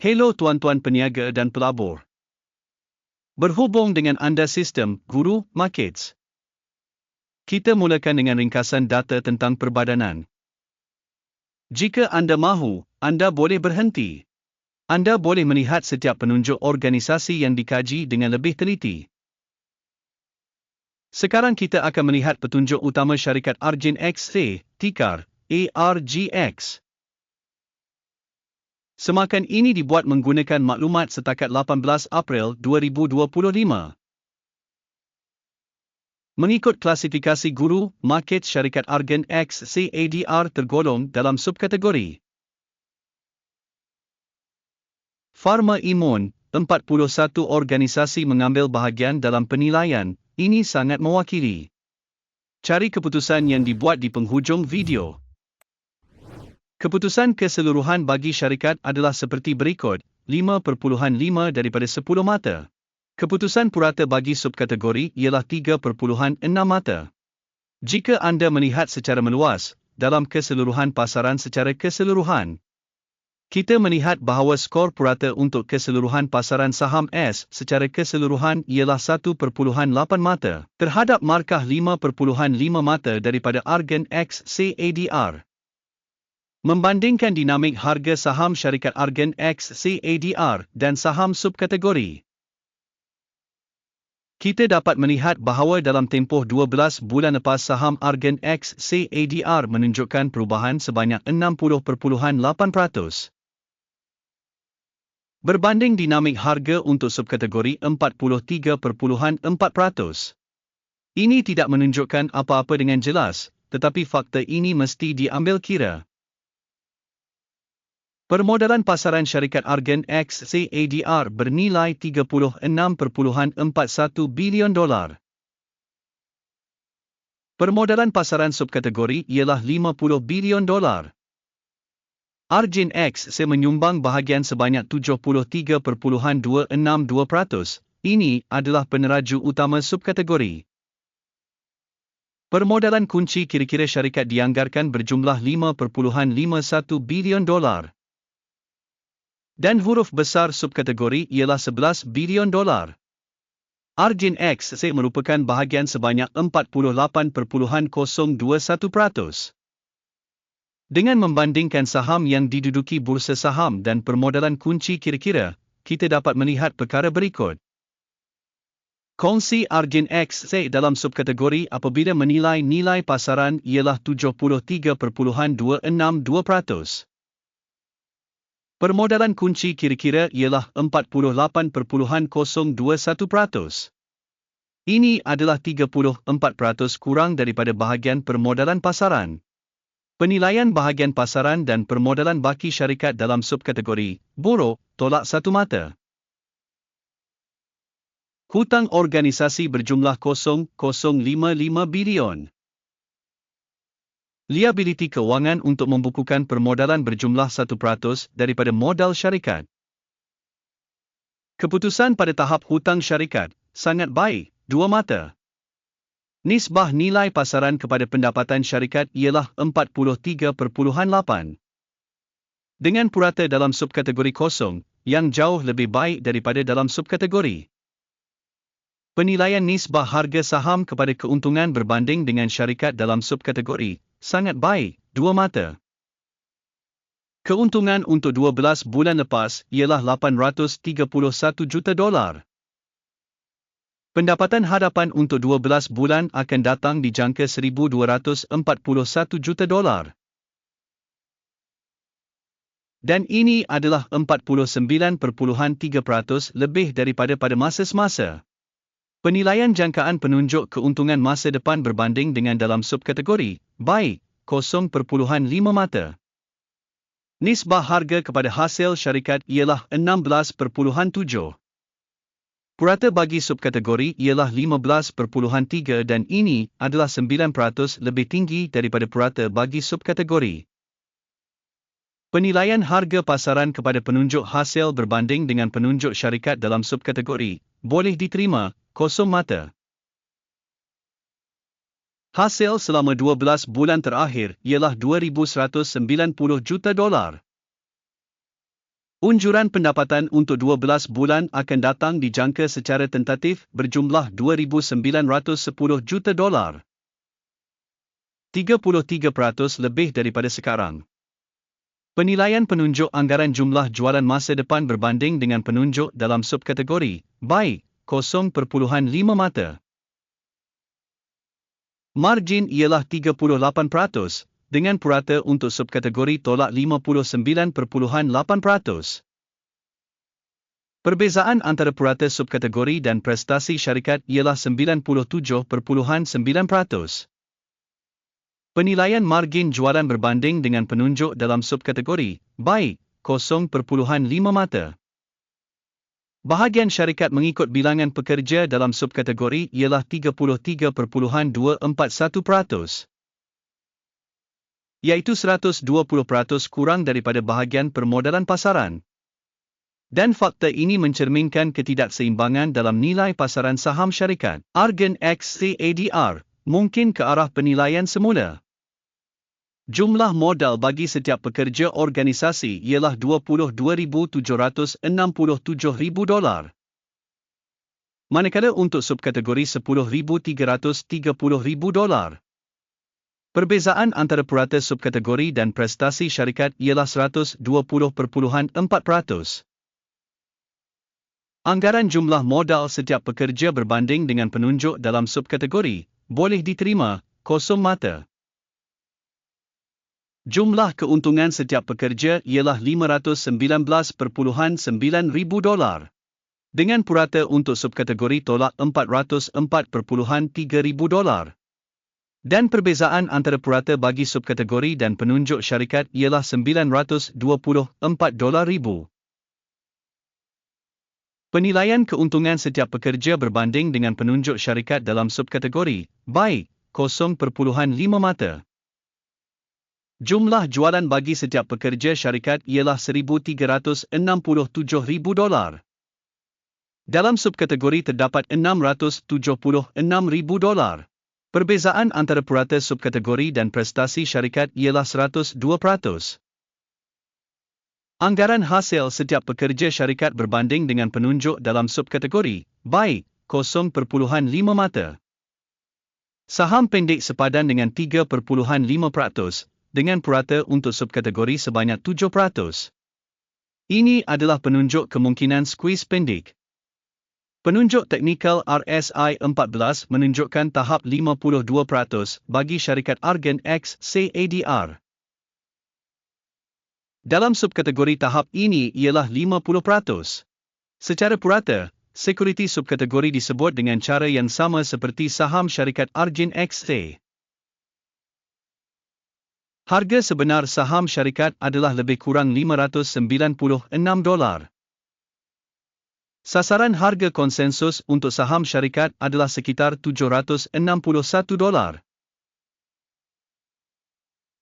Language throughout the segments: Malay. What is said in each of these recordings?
Hello tuan-tuan peniaga dan pelabur. Berhubung dengan anda sistem Guru Markets. Kita mulakan dengan ringkasan data tentang perbadanan. Jika anda mahu, anda boleh berhenti. Anda boleh melihat setiap penunjuk organisasi yang dikaji dengan lebih teliti. Sekarang kita akan melihat petunjuk utama syarikat Arjin XC, tikar ARGX. Semakan ini dibuat menggunakan maklumat setakat 18 April 2025. Mengikut klasifikasi guru, market syarikat Argen X CADR tergolong dalam subkategori. Pharma Imun, 41 organisasi mengambil bahagian dalam penilaian, ini sangat mewakili. Cari keputusan yang dibuat di penghujung video. Keputusan keseluruhan bagi syarikat adalah seperti berikut, 5.5 daripada 10 mata. Keputusan purata bagi subkategori ialah 3.6 mata. Jika anda melihat secara meluas, dalam keseluruhan pasaran secara keseluruhan, kita melihat bahawa skor purata untuk keseluruhan pasaran saham S secara keseluruhan ialah 1.8 mata terhadap markah 5.5 mata daripada Argen X CADR. Membandingkan dinamik harga saham syarikat Argen X CADR dan saham subkategori. Kita dapat melihat bahawa dalam tempoh 12 bulan lepas saham Argen X CADR menunjukkan perubahan sebanyak 60.8%. Berbanding dinamik harga untuk subkategori 43.4%. Ini tidak menunjukkan apa-apa dengan jelas, tetapi fakta ini mesti diambil kira. Permodalan pasaran syarikat Argen X CADR bernilai 36.41 bilion dolar. Permodalan pasaran subkategori ialah 50 bilion dolar. Argen X se menyumbang bahagian sebanyak 73.262%. Ini adalah peneraju utama subkategori. Permodalan kunci kira-kira syarikat dianggarkan berjumlah 5.51 bilion dolar dan huruf besar subkategori ialah 11 bilion dolar. Argin X merupakan bahagian sebanyak 48.021%. Dengan membandingkan saham yang diduduki bursa saham dan permodalan kunci kira-kira, kita dapat melihat perkara berikut. Kongsi Argin X dalam subkategori apabila menilai nilai pasaran ialah 73.262%. Permodalan kunci kira-kira ialah 48.021%. Ini adalah 34% kurang daripada bahagian permodalan pasaran. Penilaian bahagian pasaran dan permodalan baki syarikat dalam subkategori, buruk, tolak satu mata. Hutang organisasi berjumlah 0.055 bilion. Liability kewangan untuk membukukan permodalan berjumlah 1% daripada modal syarikat. Keputusan pada tahap hutang syarikat sangat baik, dua mata. Nisbah nilai pasaran kepada pendapatan syarikat ialah 43.8. Dengan purata dalam subkategori kosong, yang jauh lebih baik daripada dalam subkategori. Penilaian nisbah harga saham kepada keuntungan berbanding dengan syarikat dalam subkategori sangat baik, dua mata. Keuntungan untuk 12 bulan lepas ialah 831 juta dolar. Pendapatan hadapan untuk 12 bulan akan datang di jangka 1241 juta dolar. Dan ini adalah 49.3% lebih daripada pada masa semasa. Penilaian jangkaan penunjuk keuntungan masa depan berbanding dengan dalam subkategori, baik, 0.5 mata. Nisbah harga kepada hasil syarikat ialah 16.7. Purata bagi subkategori ialah 15.3 dan ini adalah 9% lebih tinggi daripada purata bagi subkategori. Penilaian harga pasaran kepada penunjuk hasil berbanding dengan penunjuk syarikat dalam subkategori boleh diterima kosong mata. Hasil selama 12 bulan terakhir ialah 2,190 juta dolar. Unjuran pendapatan untuk 12 bulan akan datang dijangka secara tentatif berjumlah 2,910 juta dolar. 33% lebih daripada sekarang. Penilaian penunjuk anggaran jumlah jualan masa depan berbanding dengan penunjuk dalam subkategori baik 0.5 mata. Margin ialah 38%, dengan purata untuk subkategori tolak 59.8%. Perbezaan antara purata subkategori dan prestasi syarikat ialah 97.9%. Penilaian margin jualan berbanding dengan penunjuk dalam subkategori baik 0.5 mata. Bahagian syarikat mengikut bilangan pekerja dalam subkategori ialah 33.241% iaitu 120% kurang daripada bahagian permodalan pasaran. Dan fakta ini mencerminkan ketidakseimbangan dalam nilai pasaran saham syarikat. Argan XCADR mungkin ke arah penilaian semula. Jumlah modal bagi setiap pekerja organisasi ialah 22,767,000 dolar. Manakala untuk subkategori 10,330,000 dolar. Perbezaan antara purata subkategori dan prestasi syarikat ialah 120.4%. Anggaran jumlah modal setiap pekerja berbanding dengan penunjuk dalam subkategori boleh diterima kosong mata. Jumlah keuntungan setiap pekerja ialah 519.9 ribu dolar. Dengan purata untuk subkategori tolak 404.3 ribu dolar. Dan perbezaan antara purata bagi subkategori dan penunjuk syarikat ialah 924 dolar ribu. Penilaian keuntungan setiap pekerja berbanding dengan penunjuk syarikat dalam subkategori, baik, 0.5 mata. Jumlah jualan bagi setiap pekerja syarikat ialah 1,367,000 dolar. Dalam subkategori terdapat 676,000 dolar. Perbezaan antara purata subkategori dan prestasi syarikat ialah 102%. Anggaran hasil setiap pekerja syarikat berbanding dengan penunjuk dalam subkategori, baik, 0.5 mata. Saham pendek sepadan dengan 3.5%, dengan purata untuk subkategori sebanyak 7%. Ini adalah penunjuk kemungkinan squeeze pendek. Penunjuk teknikal RSI 14 menunjukkan tahap 52% bagi syarikat Argan X CADR. Dalam subkategori tahap ini ialah 50%. Secara purata, sekuriti subkategori disebut dengan cara yang sama seperti saham syarikat Argan XC. Harga sebenar saham syarikat adalah lebih kurang 596 dolar. Sasaran harga konsensus untuk saham syarikat adalah sekitar 761 dolar.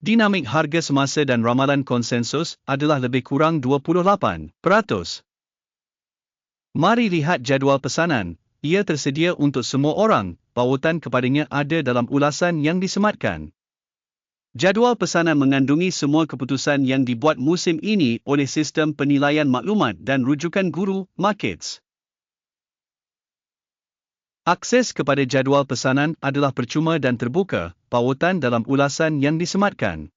Dinamik harga semasa dan ramalan konsensus adalah lebih kurang 28%. Mari lihat jadual pesanan. Ia tersedia untuk semua orang. Pautan kepadanya ada dalam ulasan yang disematkan. Jadual pesanan mengandungi semua keputusan yang dibuat musim ini oleh sistem penilaian maklumat dan rujukan guru markets. Akses kepada jadual pesanan adalah percuma dan terbuka, pautan dalam ulasan yang disematkan.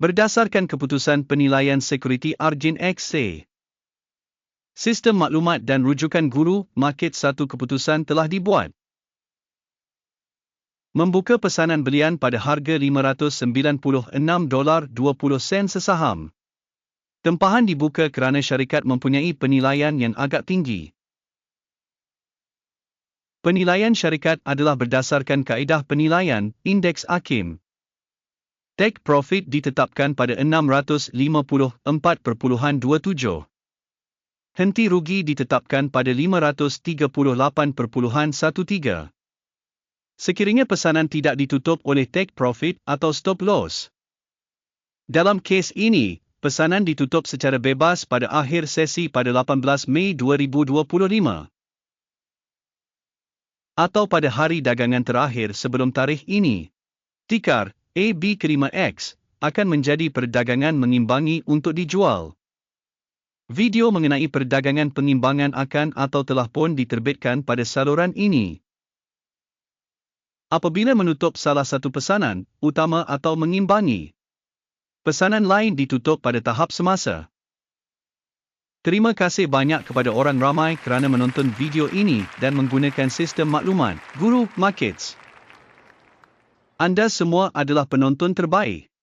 Berdasarkan keputusan penilaian sekuriti Arjin XC. Sistem maklumat dan rujukan guru market satu keputusan telah dibuat membuka pesanan belian pada harga 596 dolar 20 sen sesaham. Tempahan dibuka kerana syarikat mempunyai penilaian yang agak tinggi. Penilaian syarikat adalah berdasarkan kaedah penilaian indeks AKIM. Take profit ditetapkan pada 654.27. Henti rugi ditetapkan pada 538.13. Sekiranya pesanan tidak ditutup oleh take profit atau stop loss. Dalam kes ini, pesanan ditutup secara bebas pada akhir sesi pada 18 Mei 2025. Atau pada hari dagangan terakhir sebelum tarikh ini. Tikar AB5X akan menjadi perdagangan mengimbangi untuk dijual. Video mengenai perdagangan pengimbangan akan atau telah pun diterbitkan pada saluran ini. Apabila menutup salah satu pesanan, utama atau mengimbangi, pesanan lain ditutup pada tahap semasa. Terima kasih banyak kepada orang ramai kerana menonton video ini dan menggunakan sistem makluman Guru Markets. Anda semua adalah penonton terbaik.